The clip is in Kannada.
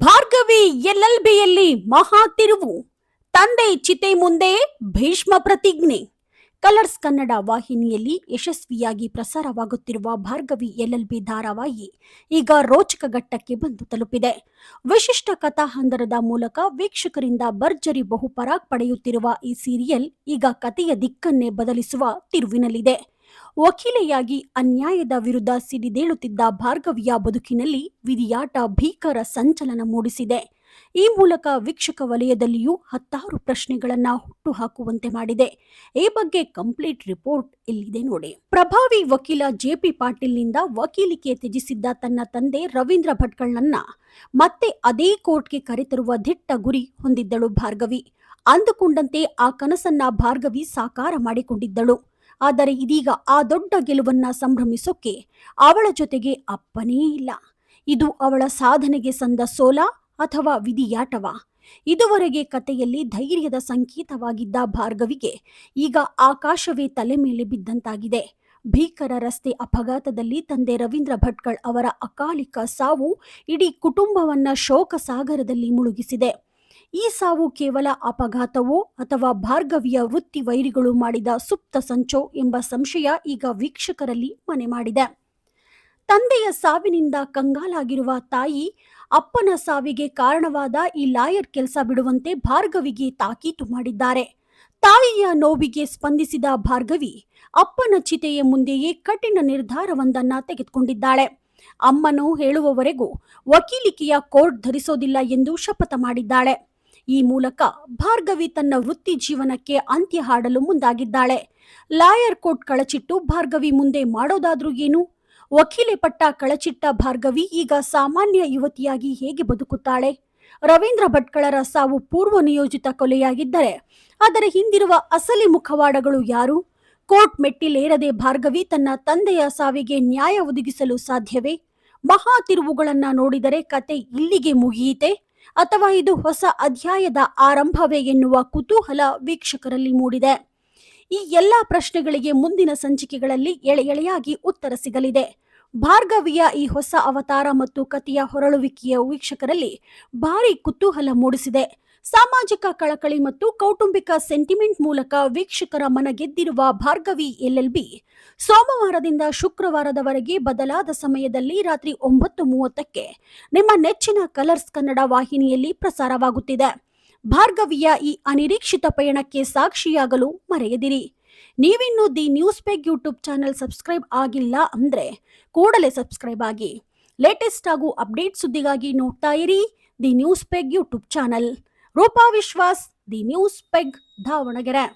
ಭಾರ್ಗವಿ ಎಲ್ಎಲ್ಬಿಯಲ್ಲಿ ಮಹಾ ತಿರುವು. ತಂದೆ ಚಿತೆ ಮುಂದೆ ಭೀಷ್ಮ ಪ್ರತಿಜ್ಞೆ. ಕಲರ್ಸ್ ಕನ್ನಡ ವಾಹಿನಿಯಲ್ಲಿ ಯಶಸ್ವಿಯಾಗಿ ಪ್ರಸಾರವಾಗುತ್ತಿರುವ ಭಾರ್ಗವಿ ಎಲ್ಎಲ್ಬಿ ಧಾರಾವಾಹಿ ಈಗ ರೋಚಕ ಘಟ್ಟಕ್ಕೆ ಬಂದು ತಲುಪಿದೆ. ವಿಶಿಷ್ಟ ಕಥಾಹಂದರದ ಮೂಲಕ ವೀಕ್ಷಕರಿಂದ ಭರ್ಜರಿ ಬಹುಪರಾಗ್ ಪಡೆಯುತ್ತಿರುವ ಈ ಸೀರಿಯಲ್ ಈಗ ಕಥೆಯ ದಿಕ್ಕನ್ನೇ ಬದಲಿಸುವ ತಿರುವಿನಲ್ಲಿದೆ. ವಕೀಲೆಯಾಗಿ ಅನ್ಯಾಯದ ವಿರುದ್ಧ ಸಿಡಿದೇಳುತ್ತಿದ್ದ ಭಾರ್ಗವಿಯ ಬದುಕಿನಲ್ಲಿ ವಿಧಿಯಾಟ ಭೀಕರ ಸಂಚಲನ ಮೂಡಿಸಿದೆ. ಈ ಮೂಲಕ ವೀಕ್ಷಕ ವಲಯದಲ್ಲಿಯೂ ಹತ್ತಾರು ಪ್ರಶ್ನೆಗಳನ್ನ ಹುಟ್ಟುಹಾಕುವಂತೆ ಮಾಡಿದೆ. ಈ ಬಗ್ಗೆ ಕಂಪ್ಲೀಟ್ ರಿಪೋರ್ಟ್ ಇಲ್ಲಿದೆ ನೋಡಿ. ಪ್ರಭಾವಿ ವಕೀಲ ಜೆಪಿ ಪಾಟೀಲ್ನಿಂದ ವಕೀಲಿಕೆ ತ್ಯಜಿಸಿದ್ದ ತನ್ನ ತಂದೆ ರವೀಂದ್ರ ಭಟ್ಕಳ್ನನ್ನ ಮತ್ತೆ ಅದೇ ಕೋರ್ಟ್ಗೆ ಕರೆತರುವ ದಿಟ್ಟ ಗುರಿ ಹೊಂದಿದ್ದಳು ಭಾರ್ಗವಿ. ಅಂದುಕೊಂಡಂತೆ ಆ ಕನಸನ್ನ ಭಾರ್ಗವಿ ಸಾಕಾರ ಮಾಡಿಕೊಂಡಿದ್ದಳು. ಆದರೆ ಇದೀಗ ಆ ದೊಡ್ಡ ಗೆಲುವನ್ನ ಸಂಭ್ರಮಿಸೋಕೆ ಅವಳ ಜೊತೆಗೆ ಅಪ್ಪನೇ ಇಲ್ಲ. ಇದು ಅವಳ ಸಾಧನೆಗೆ ಸಂದ ಸೋಲ ಅಥವಾ ವಿಧಿಯಾಟವ? ಇದುವರೆಗೆ ಕತೆಯಲ್ಲಿ ಧೈರ್ಯದ ಸಂಕೇತವಾಗಿದ್ದ ಭಾರ್ಗವಿಗೆ ಈಗ ಆಕಾಶವೇ ತಲೆ ಮೇಲೆ ಬಿದ್ದಂತಾಗಿದೆ. ಭೀಕರ ರಸ್ತೆ ಅಪಘಾತದಲ್ಲಿ ತಂದೆ ರವೀಂದ್ರ ಭಟ್ಕಳ್ ಅವರ ಅಕಾಲಿಕ ಸಾವು ಇಡೀ ಕುಟುಂಬವನ್ನ ಶೋಕ ಸಾಗರದಲ್ಲಿ ಮುಳುಗಿಸಿದೆ. ಈ ಸಾವು ಕೇವಲ ಅಪಘಾತವೋ ಅಥವಾ ಭಾರ್ಗವಿಯ ವೃತ್ತಿ ವೈರಿಗಳು ಮಾಡಿದ ಸುಪ್ತ ಸಂಚೋ ಎಂಬ ಸಂಶಯ ಈಗ ವೀಕ್ಷಕರಲ್ಲಿ ಮನೆ ಮಾಡಿದೆ. ತಂದೆಯ ಸಾವಿನಿಂದ ಕಂಗಾಲಾಗಿರುವ ತಾಯಿ ಅಪ್ಪನ ಸಾವಿಗೆ ಕಾರಣವಾದ ಈ ಲಾಯರ್ ಕೆಲಸ ಬಿಡುವಂತೆ ಭಾರ್ಗವಿಗೆ ತಾಕೀತು ಮಾಡಿದ್ದಾರೆ. ತಾಯಿಯ ನೋವಿಗೆ ಸ್ಪಂದಿಸಿದ ಭಾರ್ಗವಿ ಅಪ್ಪನ ಚಿತೆಯ ಮುಂದೆಯೇ ಕಠಿಣ ನಿರ್ಧಾರವೊಂದನ್ನ ತೆಗೆದುಕೊಂಡಿದ್ದಾಳೆ. ಅಮ್ಮನು ಹೇಳುವವರೆಗೂ ವಕೀಲಿಕೆಯ ಕೋರ್ಟ್ ಧರಿಸೋದಿಲ್ಲ ಎಂದು ಶಪಥ ಮಾಡಿದ್ದಾಳೆ. ಈ ಮೂಲಕ ಭಾರ್ಗವಿ ತನ್ನ ವೃತ್ತಿ ಜೀವನಕ್ಕೆ ಅಂತ್ಯ ಹಾಡಲು ಮುಂದಾಗಿದ್ದಾಳೆ. ಲಾಯರ್ ಕೋರ್ಟ್ ಕಳಚಿಟ್ಟು ಭಾರ್ಗವಿ ಮುಂದೆ ಮಾಡೋದಾದ್ರೂ ಏನು? ವಕೀಲೆ ಪಟ್ಟ ಕಳಚಿಟ್ಟ ಭಾರ್ಗವಿ ಈಗ ಸಾಮಾನ್ಯ ಯುವತಿಯಾಗಿ ಹೇಗೆ ಬದುಕುತ್ತಾಳೆ? ರವೀಂದ್ರ ಭಟ್ಕಳರ ಸಾವು ಪೂರ್ವ ನಿಯೋಜಿತ ಕೊಲೆಯಾಗಿದ್ದರೆ ಅದರ ಹಿಂದಿರುವ ಅಸಲಿ ಮುಖವಾಡಗಳು ಯಾರು? ಕೋರ್ಟ್ ಮೆಟ್ಟಿಲೇರದೆ ಭಾರ್ಗವಿ ತನ್ನ ತಂದೆಯ ಸಾವಿಗೆ ನ್ಯಾಯ ಒದಗಿಸಲು ಸಾಧ್ಯವೇ? ಮಹಾ ತಿರುವುಗಳನ್ನ ನೋಡಿದರೆ ಕತೆ ಇಲ್ಲಿಗೆ ಮುಗಿಯಿತೆ? ಅಥವಾ ಇದು ಹೊಸ ಅಧ್ಯಾಯದ ಆರಂಭವೇ ಎನ್ನುವ ಕುತೂಹಲ ವೀಕ್ಷಕರಲ್ಲಿ ಮೂಡಿದೆ. ಈ ಎಲ್ಲ ಪ್ರಶ್ನೆಗಳಿಗೆ ಮುಂದಿನ ಸಂಚಿಕೆಗಳಲ್ಲಿ ಎಳೆ ಎಳೆಯಾಗಿ ಉತ್ತರ ಸಿಗಲಿದೆ. ಭಾರ್ಗವಿಯ ಈ ಹೊಸ ಅವತಾರ ಮತ್ತು ಕಥೆಯ ಹೊರಳುವಿಕೆಯ ವೀಕ್ಷಕರಲ್ಲಿ ಭಾರಿ ಕುತೂಹಲ ಮೂಡಿಸಿದೆ. ಸಾಮಾಜಿಕ ಕಳಕಳಿ ಮತ್ತು ಕೌಟುಂಬಿಕ ಸೆಂಟಿಮೆಂಟ್ ಮೂಲಕ ವೀಕ್ಷಕರ ಮನ ಗೆದ್ದಿರುವ ಭಾರ್ಗವಿ ಎಲ್ಎಲ್ಬಿ, ಸೋಮವಾರದಿಂದ ಶುಕ್ರವಾರದವರೆಗೆ ಬದಲಾದ ಸಮಯದಲ್ಲಿ ರಾತ್ರಿ ಒಂಬತ್ತು ಮೂವತ್ತಕ್ಕೆ ನಿಮ್ಮ ನೆಚ್ಚಿನ ಕಲರ್ಸ್ ಕನ್ನಡ ವಾಹಿನಿಯಲ್ಲಿ ಪ್ರಸಾರವಾಗುತ್ತಿದೆ. ಭಾರ್ಗವಿಯ ಈ ಅನಿರೀಕ್ಷಿತ ಪಯಣಕ್ಕೆ ಸಾಕ್ಷಿಯಾಗಲು ಮರೆಯದಿರಿ. ನೀವಿನ್ನೂ the news peg YouTube channel subscribe ಆಗಿಲ್ಲ ಅಂದ್ರೆ ಕೂಡಲೇ ಸಬ್ಸ್ಕ್ರೈಬ್ ಆಗಿ. ಲೇಟೆಸ್ಟ್ ಹಾಗೂ ಅಪ್ಡೇಟ್ ಸುದ್ದಿಗಾಗಿ ನೋಡ್ತಾ ಇರಿ the news peg YouTube channel. Roopa Vishwas the news peg Davanagere